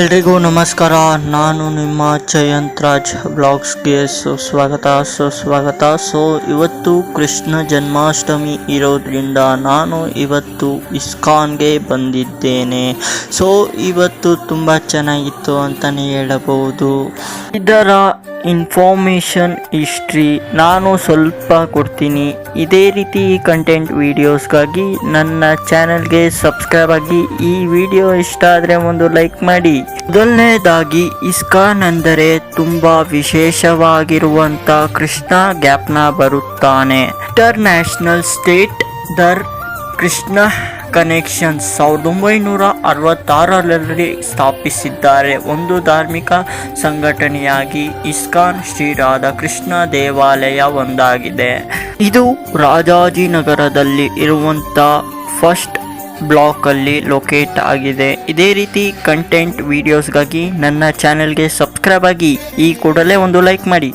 ಎಲ್ರಿಗೂ ನಮಸ್ಕಾರ. ನಾನು ನಿಮ್ಮ ಜಯಂತ್ ರಾಜ್ ಬ್ಲಾಗ್ಸ್ಗೆ ಸುಸ್ವಾಗತ ಸುಸ್ವಾಗತ. ಸೊ ಇವತ್ತು ಕೃಷ್ಣ ಜನ್ಮಾಷ್ಟಮಿ ಇರೋದ್ರಿಂದ ನಾನು ಇವತ್ತು ಇಸ್ಕಾನ್ಗೆ ಬಂದಿದ್ದೇನೆ. ಸೊ ಇವತ್ತು ತುಂಬ ಚೆನ್ನಾಗಿತ್ತು ಅಂತಲೇ ಹೇಳಬಹುದು. ಇದರ ಇನ್ಫಾರ್ಮೇಷನ್ ಹಿಸ್ಟ್ರಿ ನಾನು ಸ್ವಲ್ಪ ಕೊಡ್ತೀನಿ. ಇದೇ ರೀತಿ ಕಂಟೆಂಟ್ ವೀಡಿಯೋಸ್ಗಾಗಿ ನನ್ನ ಚಾನಲ್ಗೆ ಸಬ್ಸ್ಕ್ರೈಬ್ ಆಗಿ ಈ ವಿಡಿಯೋ ಇಷ್ಟ ಆದರೆ ಒಂದು ಲೈಕ್ ಮಾಡಿ. ಮೊದಲನೇದಾಗಿ, ಇಸ್ಕಾನ್ ಅಂದರೆ ತುಂಬ ವಿಶೇಷವಾಗಿರುವಂಥ ಕೃಷ್ಣ ಗ್ಯಾಪ್ನ ಬರುತ್ತಾನೆ. ಇಂಟರ್ನ್ಯಾಷನಲ್ ಸ್ಟೇಟ್ ದರ್ ಕೃಷ್ಣ ಕನೆಕ್ಷನ್ ಸಾವಿರದ ಒಂಬೈನೂರ ಅರವತ್ತಾರರಲ್ಲಿ ಸ್ಥಾಪಿಸಿದ್ದಾರೆ. ಒಂದು ಧಾರ್ಮಿಕ ಸಂಘಟನೆಯಾಗಿ ಇಸ್ಕಾನ್ ಶ್ರೀ ರಾಧಾಕೃಷ್ಣ ದೇವಾಲಯ ಒಂದಾಗಿದೆ. ಇದು ರಾಜಾಜಿನಗರದಲ್ಲಿ ಇರುವಂಥ ಫಸ್ಟ್ ಬ್ಲಾಕಲ್ಲಿ ಲೊಕೇಟ್ ಆಗಿದೆ. ಇದೇ ರೀತಿ ಕಂಟೆಂಟ್ ವಿಡಿಯೋಸ್ಗಾಗಿ ನನ್ನ ಚಾನೆಲ್ಗೆ ಸಬ್ಸ್ಕ್ರೈಬ್ ಆಗಿ ಈ ಕೂಡಲೇ ಒಂದು ಲೈಕ್ ಮಾಡಿ.